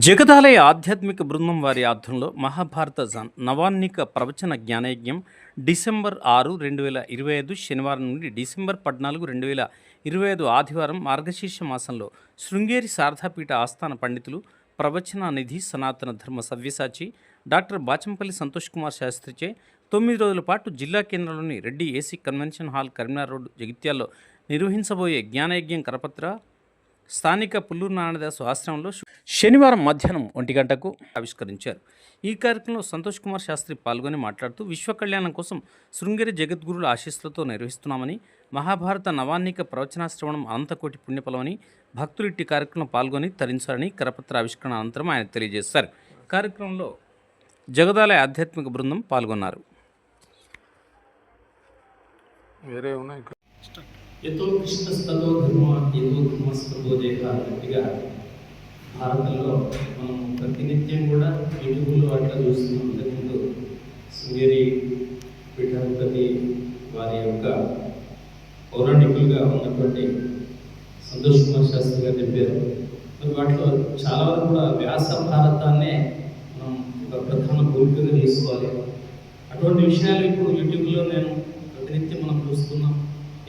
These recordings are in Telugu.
జగదాలయ ఆధ్యాత్మిక బృందం వారి ఆధ్వర్యంలో మహాభారత నవాన్నిక ప్రవచన జ్ఞానయజ్ఞం డిసెంబర్ ఆరు రెండు వేల ఇరవై ఐదు శనివారం నుండి డిసెంబర్ పద్నాలుగు రెండు వేల ఇరవై ఐదు ఆదివారం మార్గశీర్ష మాసంలో శృంగేరి శారదాపీఠ ఆస్థాన పండితులు ప్రవచన నిధి సనాతన ధర్మ సవ్యసాచి డాక్టర్ బాచంపల్లి సంతోష్ కుమార్ శాస్త్రిచే తొమ్మిది రోజుల పాటు జిల్లా కేంద్రంలోని Reddy AC convention hall Karimnagar road జగిత్యాల్లో నిర్వహించబోయే జ్ఞానయజ్ఞం కరపత్ర స్థానిక పుల్లూరు నారాయణదాసు ఆశ్రమంలో శనివారం మధ్యాహ్నం ఒంటి గంటకు ఆవిష్కరించారు. ఈ కార్యక్రమంలో సంతోష్ కుమార్ శాస్త్రి పాల్గొని మాట్లాడుతూ విశ్వ కళ్యాణం కోసం శృంగేరి జగద్గురుల ఆశీస్సులతో నిర్వహిస్తున్నామని మహాభారత నవాన్నిక ప్రవచనాశ్రవణం అనంతకోటి పుణ్యఫలమని భక్తులు ఇట్టి కార్యక్రమంలో పాల్గొని తరించారని కరపత్ర ఆవిష్కరణ అనంతరం ఆయన తెలియజేశారు. కార్యక్రమంలో జగదాలయ ఆధ్యాత్మిక బృందం పాల్గొన్నారు. వేరే ఉన్నాయి ఎంతో కృష్ణస్తతో ధర్మ యతో ధర్మస్తోదేహ అన్నట్టుగా భారతంలో మనం ప్రతినిత్యం కూడా యూట్యూబ్లో అట్లా చూస్తున్నాం అంతకుముందు శృంగేరి పీఠాధిపతి వారి యొక్క పౌరాణికులుగా ఉన్నటువంటి సంతోష్ కుమార్ శాస్త్రి గారు చెప్పారు మరి వాటిలో చాలా వరకు కూడా వ్యాస భారతాన్నే మనం ఒక ప్రధాన భూమికగా తీసుకోవాలి. అటువంటి విషయాలు ఇప్పుడు యూట్యూబ్లో నేను ప్రతినిత్యం మనం చూస్తున్నాం.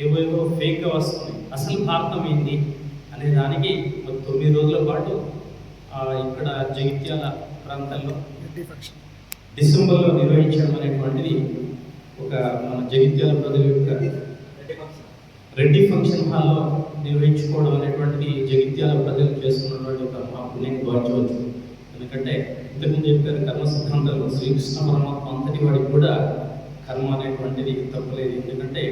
ఏవో ఏవో ఫేక్గా వస్తున్నాయి అసలు భారతం ఏంటి అనే దానికి ఒక తొమ్మిది రోజుల పాటు ఇక్కడ జగిత్యాల ప్రాంతంలో డిసెంబర్లో నిర్వహించడం అనేటువంటిది ఒక మన జగిత్యాల ప్రజల యొక్క రెడ్డి ఫంక్షన్ హాల్లో నిర్వహించుకోవడం అనేటువంటిది జగిత్యాల ప్రజలు చేసుకున్నటువంటి ఒక మా పుణ్యాన్ని భావించవచ్చు ఎందుకంటే ఇంతకుముందు చెప్పారు కర్మ సిద్ధాంతాలు శ్రీకృష్ణ పరమాత్మ అంతటి వాడికి కూడా కర్మ అనేటువంటిది తప్పలేదు. ఎందుకంటే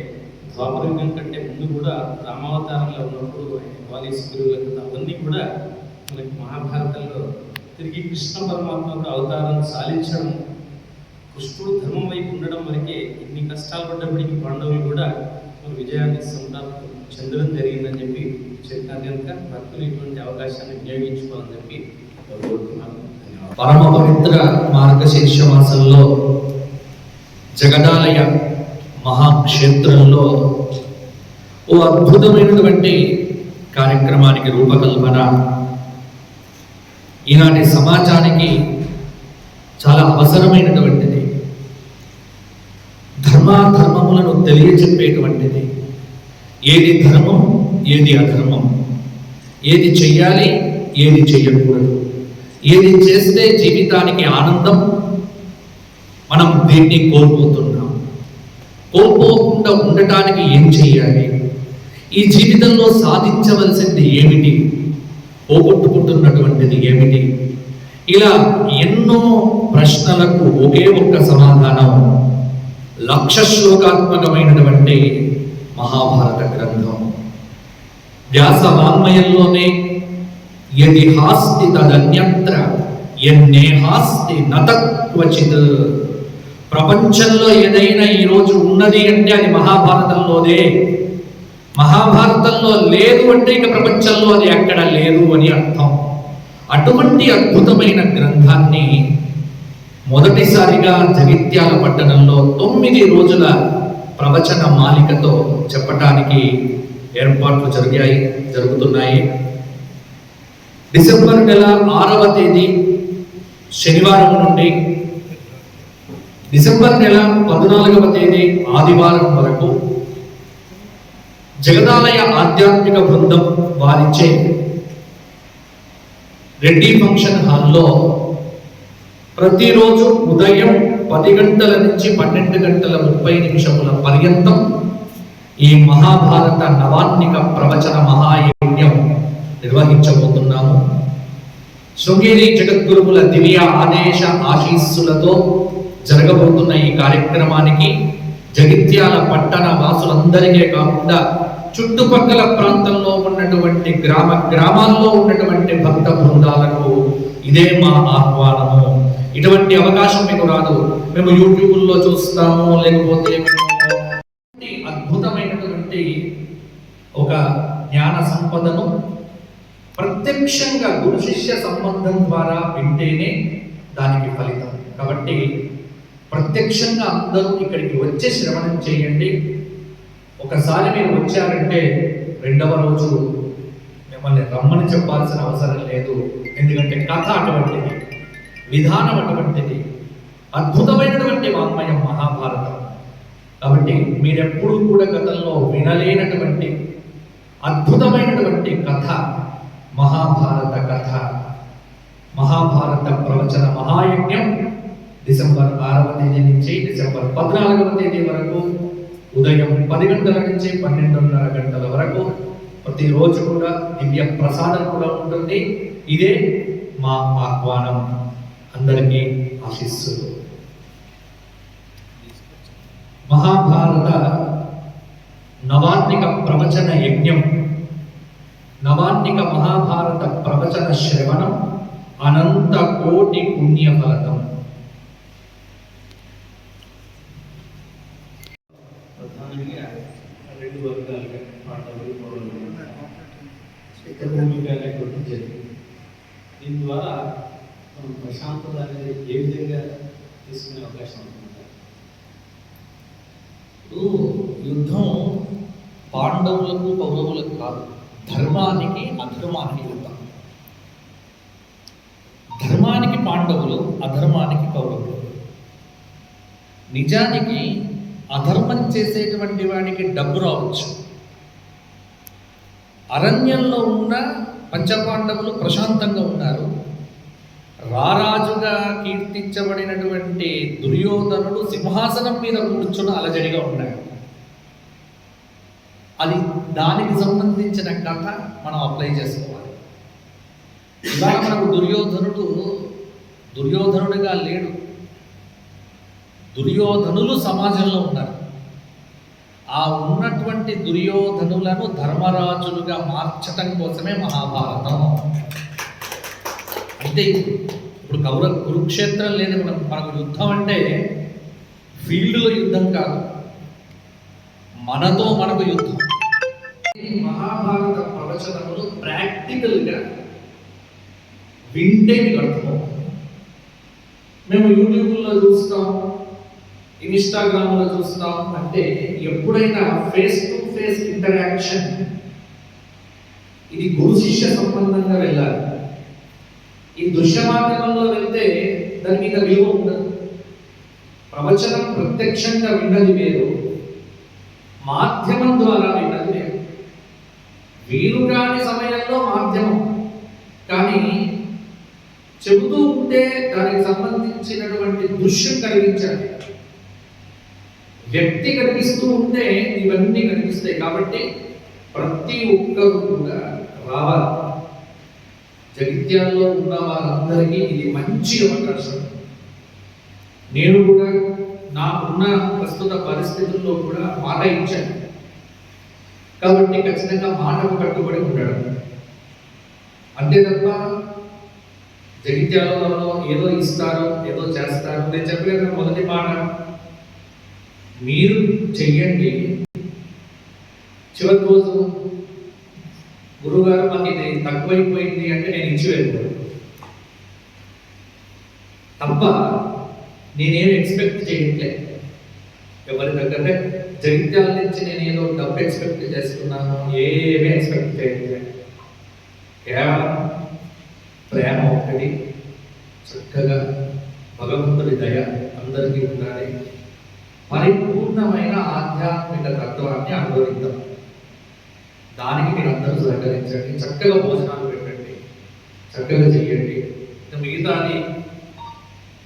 ద్వాపరయుగం కంటే ముందు కూడా రామావతారంలో ఉన్నప్పుడు వాలీస్ గురువులకు అవన్నీ కూడా మనకి మహాభారతంలో తిరిగి కృష్ణ పరమాత్మ అవతారం సాధించడం కృష్ణుడు ధర్మం వైపు ఉండడం వరకే ఇన్ని కష్టాలు పడ్డప్పటికీ పాండవులు కూడా మన విజయాన్ని సంప్రాప్తం చెందడం జరిగిందని చెప్పి చెప్పినారు కనుక భక్తులు ఇటువంటి అవకాశాన్ని వినియోగించుకోవాలని చెప్పి కోరుతున్నాను పరమ పవిత్ర మార్గశీర్ష మాసంలో జగదాలయ మహాక్షేత్రంలో ఓ అద్భుతమైనటువంటి కార్యక్రమానికి రూపకల్పన. ఈనాటి సమాజానికి చాలా అవసరమైనటువంటిది. ధర్మాధర్మములను తెలియచెప్పేటువంటిది. ఏది ధర్మం ఏది అధర్మం. ఏది చెయ్యాలి ఏది చెయ్యకూడదు. ఏది చేస్తే జీవితానికి ఆనందం. మనం దీన్ని కోల్పోతున్నాం. కోల్పోకుండా ఉండటానికి ఏం చేయాలి? ఈ జీవితంలో సాధించవలసింది ఏమిటి? పోగొట్టుకుంటున్నటువంటిది ఏమిటి? ఇలా ఎన్నో ప్రశ్నలకు ఒకే ఒక్క సమాధానం లక్ష శ్లోకాత్మకమైనటువంటి మహాభారత గ్రంథం. వ్యాస వాంగ్మయంలోనే యది హాస్తి తదన్యత్ర ఎన్నేహాస్తి నతక్వచిత్ ప్రపంచంలో ఏదైనా ఈరోజు ఉన్నది అంటే అది మహాభారతంలోనే. మహాభారతంలో లేదు అంటే ఇక ప్రపంచంలో అది ఎక్కడ లేదు అని అర్థం. అటువంటి అద్భుతమైన గ్రంథాన్ని మొదటిసారిగా జగిత్యాల పట్టణంలో తొమ్మిది రోజుల ప్రవచన మాలికతో చెప్పటానికి ఏర్పాట్లు జరిగాయి జరుగుతున్నాయి. డిసెంబర్ నెల ఆరవ తేదీ శనివారం నుండి డిసెంబర్ నెల పద్నాలుగవ తేదీ ఆదివారం వరకు జగదాలయ ఆధ్యాత్మిక బృందం వారిచే రెడ్డి ఫంక్షన్ హాల్లో ప్రతిరోజు ఉదయం పది గంటల నుంచి పన్నెండు గంటల ముప్పై నిమిషముల పర్యంతం ఈ మహాభారత నవాత్మిక ప్రవచన మహాయజ్ఞం నిర్వహించబోతున్నాము. శృంగేరి జగద్గురువుల దివ్య ఆదేశ ఆశీస్సులతో జరగబోతున్న ఈ కార్యక్రమానికి జగిత్యాల పట్టణ వాసులందరికీ కాకుండా చుట్టుపక్కల ప్రాంతంలో ఉన్నటువంటి గ్రామ గ్రామాల్లో ఉన్నటువంటి భక్త బృందాలకు ఇదే మా ఆహ్వానము. ఇటువంటి అవకాశం మీకు రాదు. మేము యూట్యూబ్లో చూస్తాము లేకపోతే అద్భుతమైనటువంటి ఒక జ్ఞాన సంపదను ప్రత్యక్షంగా గురు శిష్య సంబంధం ద్వారా వింటేనే దానికి ఫలితం. కాబట్టి ప్రత్యక్షంగా అందరూ ఇక్కడికి వచ్చే శ్రవణం చేయండి. ఒకసారి మీరు వచ్చారంటే రెండవ రోజు మిమ్మల్ని రమ్మని చెప్పాల్సిన అవసరం లేదు. ఎందుకంటే కథ అటువంటిది విధానం అటువంటిది అద్భుతమైనటువంటి వాంగ్మయం మహాభారతం. కాబట్టి మీరెప్పుడూ కూడా గతంలో వినలేనటువంటి అద్భుతమైనటువంటి కథ మహాభారత కథ మహాభారత ప్రవచన మహాయజ్ఞం డిసెంబర్ ఆరవ తేదీ నుంచి డిసెంబర్ పద్నాలుగవ తేదీ వరకు ఉదయం పది గంటల నుంచి పన్నెండున్నర గంటల వరకు ప్రతిరోజు కూడా దివ్య ప్రసాదం కూడా ఉంటుంది. ఇదే మా ఆహ్వానం. అందరికీ ఆశిస్సులు. మహాభారత నవాన్నిక ప్రవచన యజ్ఞం. నవాన్నిక మహాభారత ప్రవచన శ్రవణం. అనంత కోటి పుణ్య ఫలతం ప్రధానంగా రెండు వర్గాలుగా పాటలు పొడలు భూమికగా గుర్తించేది దీని ద్వారా మనం ప్రశాంతత అనేది ఏ విధంగా తీసుకునే అవకాశం ఉంటుంది. ఇప్పుడు యుద్ధం పాండవులకు కౌరవులకు కాదు ధర్మానికి అధర్మానికి యుద్ధం. ధర్మానికి పాండవులు అధర్మానికి కౌరవులు. నిజానికి అధర్మం చేసేటువంటి వాడికి డబ్బు రావచ్చు. అరణ్యంలో ఉన్న పంచపాండవులు ప్రశాంతంగా ఉన్నారు. రారాజుగా కీర్తించబడినటువంటి దుర్యోధనుడు సింహాసనం మీద కూర్చొని అలజడిగా ఉన్నాడు. అది దానికి సంబంధించిన కథ మనం అప్లై చేసుకోవాలి. ఇలా మనకు దుర్యోధనుడు దుర్యోధనుడిగా లేడు. దుర్యోధనులు సమాజంలో ఉన్నారు. ఆ ఉన్నటువంటి దుర్యోధనులను ధర్మరాజులుగా మార్చటం కోసమే మహాభారతం. అంతే ఇప్పుడు కౌర కురుక్షేత్రం లేదు మనం మనకు యుద్ధం అంటే ఫీల్డ్లో యుద్ధం కాదు. మనతో మనకు యుద్ధం. మహాభారత ప్రవచనములు ప్రాక్టికల్గా వింటే మీకు అర్థమవుతుంది మేము యూట్యూబ్లో చూస్తాం ఇన్స్టాగ్రామ్లో చూస్తాం అంటే ఎప్పుడైనా ఫేస్ టు ఫేస్ ఇంటరాక్షన్ ఇది గురు శిష్య సంబంధంగా వెళ్ళాలి. ఈ దృశ్య మాధ్యమంలో వెళ్తే దాని మీద విలువ ఉండదు. ప్రవచనం ప్రత్యక్షంగా విన్నది వేరు మాధ్యమం ద్వారా విన్నది వేరు. వీలు కాని సమయంలో మాధ్యమం. కానీ చెబుతూ ఉంటే దానికి సంబంధించినటువంటి దృశ్యం కలిగించాలి వ్యక్తి కనిపిస్తూ ఉంటే ఇవన్నీ కనిపిస్తాయి కాబట్టి ప్రతి ఒక్కరు కూడా రావాలి. జగిత్యాల్లో ఉన్న వారందరికీ ఇది మంచి అవకాశం. నేను కూడా నాకున్న ప్రస్తుత పరిస్థితుల్లో కూడా మాట ఇచ్చాను. కాబట్టి ఖచ్చితంగా మాటకు కట్టుబడి ఉండడం. అంతే తప్ప జగిత్యాలలో ఏదో ఇస్తారు ఏదో చేస్తారు. నేను చెప్పలేదు మొదటి మాట. మీరు చెయ్యండి. చివరి రోజు గురుగారు మాకు ఇది తక్కువైపోయింది అంటే నేను ఇచ్చి వెళ్ళిపోయాను తప్ప నేనేం ఎక్స్పెక్ట్ చేయట్లే ఎవరి దగ్గర జగిత్యాల నుంచి నేను ఏదో డబ్బు ఎక్స్పెక్ట్ చేస్తున్నాను ఏమీ ఎక్స్పెక్ట్ చేయట్లే కేవలం ప్రేమ ఒకటి చక్కగా భగవంతుడి దయ అందరికీ ఉండాలి. పరిపూర్ణమైన ఆధ్యాత్మిక తత్వాన్ని అనుభవిద్దాం. దానికి మీరు అందరూ చక్కగా భోజనాలు పెట్టండి. చక్కగా చెయ్యండి. ఇంకా మిగతాది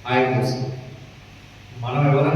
ఆయన కోసం. మనం ఎవరైనా